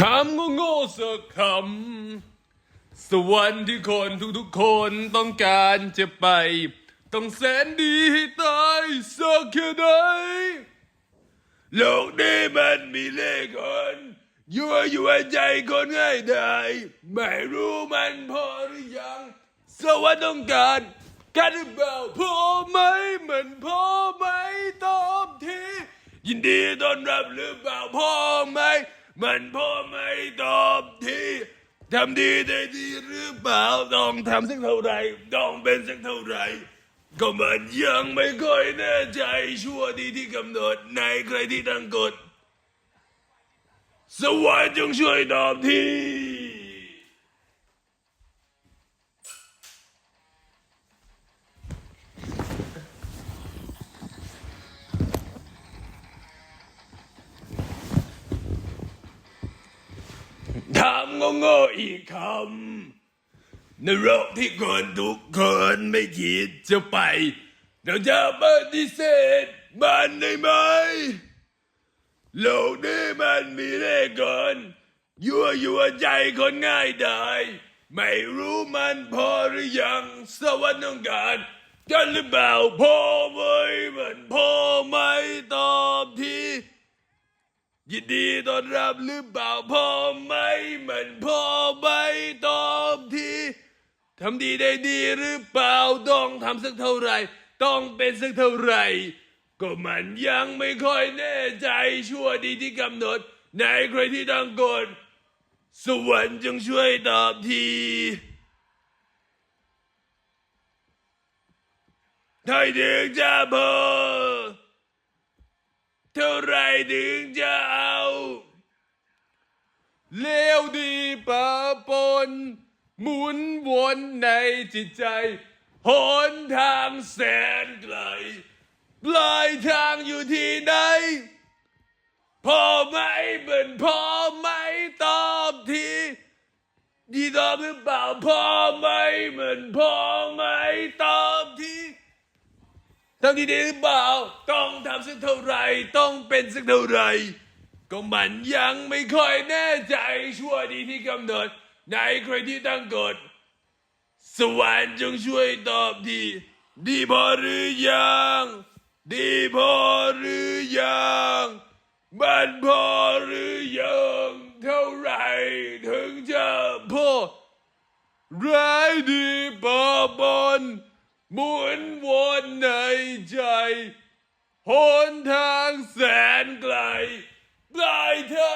ถามโง่ๆสักคำสวรรค์ที่คนทุกๆคนต้องการจะไป ต้องแสนดีให้ตายสักแค่ไหนโลกนี้มันมีเล่ห์คนยั่วยั่ใจคนง่ายได้ ไม่รู้มันพอหรือยัง สวรรค์ต้องการกันหรือเปล่าพอไหมมันพอไหมตอบทียินดีต้อนรับหรือเปล่าพอไหม มันพอไหมตอบทีทำดีได้ดีหรือเปล่าต้องทำสักเท่าไหรต้องเป็นสักเท่าไหรก็มันยังไม่ค่อยแน่ใจชั่วดีที่กำหนดในใครที่ตั้งกฎสวรรค์จงช่วยตอบที ถามโง่ๆอีกคำในโลกที่คนทุกคนไม่คิดจะไป เราจะปฏิเสธมันได้ไหมโลกนี้มันมีเล่ห์เกินยั่วยั่วใจคนง่ายได้ ไม่รู้มันพอหรือยังสวรรค์ต้องการกันหรือเปล่าพอไหมมันพ ยินดีต้อนรับหรือเปล่าพ่อไหมมันพ่อไหมตอบทีทำดีได้ดีหรือเปล่าต้องทำสักเท่าไหรต้องเป็นสักเท่าไหรก็มันยังไม่ค่อยแน่ใจชั่วดีที่กำหนดในใครที่ตั้งกฎสวรรค์จงช่วยตอบทีถ้าถึงจะพอ เท่าไรถึงจะเอาเลวดีปะปน หมุนวนในจิตใจหนทางแสนไกลปลายทางอยู่ที่ไหนพอไหมเหมือนพอไหมตอบทีดีตอบหรือเปล่าพอไหมเหมือนพอไหมตอบทีทำดีดีหรือเปล่าต้อง สักเท่าไหรต้องเป็นสักเท่าไหรก็มันยังไม่ค่อยแน่ใจชั่วดีที่กำหนดในใครที่ตั้งกฎสวรรค์จงช่วยตอบดี ดีพอหรือยัง ดีพอหรือยังมันพอหรือยังเท่าไหรถึงจะพอร้ายดีปะปนหมุนวนในใจ หนทางแสนไกลปลายทางอ